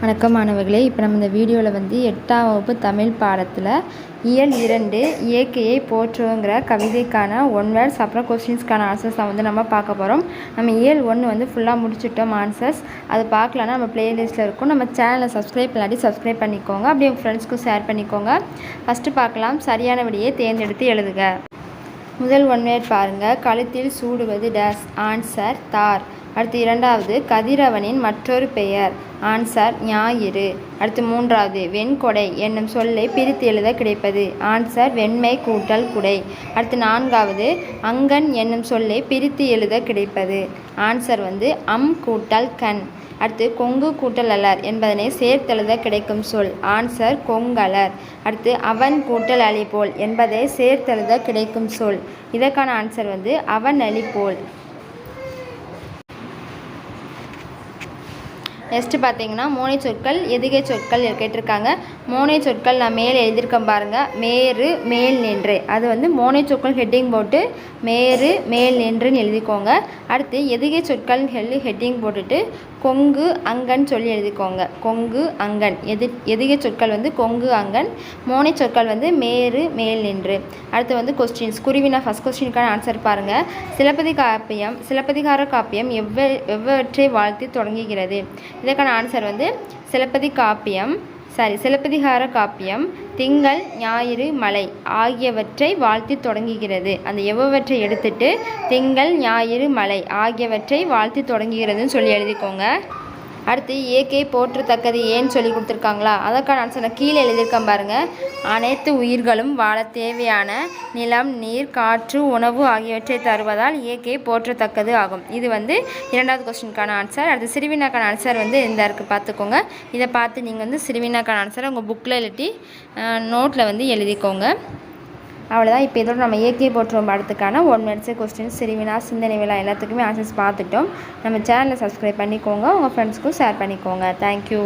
வணக்கம் மாணவர்களே. இப்போ நம்ம இந்த வீடியோவில் வந்து எட்டாம் வகுப்பு தமிழ் பாடத்தில் இயல் இரண்டு இயற்கையை போற்றுங்கிற கவிதைக்கான ஒன் வேர்ட்ஸ் அப்புறம் கொஸ்டின்ஸ்க்கான ஆன்சர்ஸ் தான் வந்து நம்ம பார்க்க போகிறோம் நம்ம இயல் ஒன்று வந்து ஃபுல்லாக முடிச்சுட்டோம் ஆன்சர்ஸ் அது பார்க்கலன்னா நம்ம பிளேலிஸ்ட்டில் இருக்கும். நம்ம சேனலை சப்ஸ்கிரைப் பண்ணாட்டி சப்ஸ்கிரைப் பண்ணிக்கோங்க. அப்படியே உங்கள் ஃப்ரெண்ட்ஸ்க்கும் ஷேர் பண்ணிக்கோங்க. ஃபஸ்ட்டு பார்க்கலாம். சரியான விடையை தேர்ந்தெடுத்து எழுதுக. முதல் ஒன் வேர்ட் பாருங்கள் கழுத்தில் சூடுவது டேஸ் ஆன்சர் தார். அடுத்து இரண்டாவது கதிரவனின் மற்றொரு பெயர். ஆன்சர் ஞாயிறு. அடுத்து மூன்றாவது வெண்கொடை என்னும் சொல்லை பிரித்து எழுத கிடைப்பது. ஆன்சர் வெண்மை கூட்டல் குடை. அடுத்து நான்காவது அங்கன் என்னும் சொல்லை பிரித்து எழுத கிடைப்பது. ஆன்சர் வந்து அம் கூட்டல் கண். அடுத்து கொங்கு கூட்டல் அலர் என்பதனை சேர்த்தெழுத கிடைக்கும் சொல். ஆன்சர் கொங்கலர். அடுத்து அவன் கூட்டல் அலிபோல் என்பதை சேர்த்தெழுத கிடைக்கும் சொல். இதற்கான ஆன்சர் வந்து அவன் அலிபோல் நெக்ஸ்ட்டு பார்த்தீங்கன்னா மோனை சொற்கள் எதுகை சொற்கள் கேட்டிருக்காங்க. மோனை சொற்கள் நான் மேலே எழுதியிருக்கேன் பாருங்கள் மேரு மேல் நின்று. அது வந்து மோனை சொற்கள் ஹெட்டிங் போட்டு மேரு மேல் நின்றுன்னு எழுதிக்கோங்க. அடுத்து எதுகை சொற்கள் ஹெல்லு ஹெட்டிங் போட்டுட்டு கொங்கு அங்கன் சொல்லி எழுதிக்கோங்க. கொங்கு அங்கன். எது எதுகை சொற்கள் வந்து கொங்கு அங்கன். மோனை சொற்கள் வந்து மேரு மேல் நின்று. அடுத்து வந்து கொஸ்டின்ஸ் குருவினா ஃபஸ்ட் கொஸ்டினுக்கான ஆன்சர் பாருங்கள் சிலப்பதி காப்பியம் சிலப்பதிகார காப்பியம் எவ்வ எவ்வற்றை வாழ்த்தி தொடங்குகிறது? இதற்கான ஆன்சர் வந்து சிலப்பதி காப்பியம் சாரி சிலப்பதிகார காப்பியம் திங்கள் ஞாயிறு மலை ஆகியவற்றை வாழ்த்தி தொடங்குகிறது. அந்த எவ்வவற்றை எடுத்துட்டு திங்கள் ஞாயிறு மலை ஆகியவற்றை வாழ்த்தி தொடங்குகிறதுன்னு சொல்லி எழுதிக்கோங்க. அடுத்து இயற்கை போற்றத்தக்கது ஏன்னு சொல்லி கொடுத்துருக்காங்களா? அதற்கான ஆன்சர் கீழே எழுதியிருக்கேன் பாருங்கள் அனைத்து உயிர்களும் வாழ தேவையான நிலம் நீர் காற்று உணவு ஆகியவற்றை தருவதால் இயற்கை போற்றத்தக்கது ஆகும். இது வந்து இரண்டாவது கொஸ்டினுக்கான ஆன்சர் அடுத்து சிறுவினாக்கான ஆன்சர் வந்து இந்த இருக்குது பார்த்துக்கோங்க. இதை பார்த்து நீங்கள் வந்து சிறுவினாக்கான ஆன்சரை உங்கள் புக்கில் எழுதி நோட்டில் வந்து எழுதிக்கோங்க. அவ்வளோதான் இப்போ இதோட நம்ம இயற்கை போற்றுவோம் படத்துக்கான ஒன் மினிட்ஸு கொஸ்டின்ஸ் சிறுவினா சிந்தனை விழா எல்லாத்துக்குமே ஆன்சர்ஸ் பார்த்துட்டோம். நம்ம சேனலை சப்ஸ்கிரைப் பண்ணிக்கோங்க. உங்கள் ஃப்ரெண்ட்ஸ்க்கும் ஷேர் பண்ணிக்கோங்க. தேங்க்யூ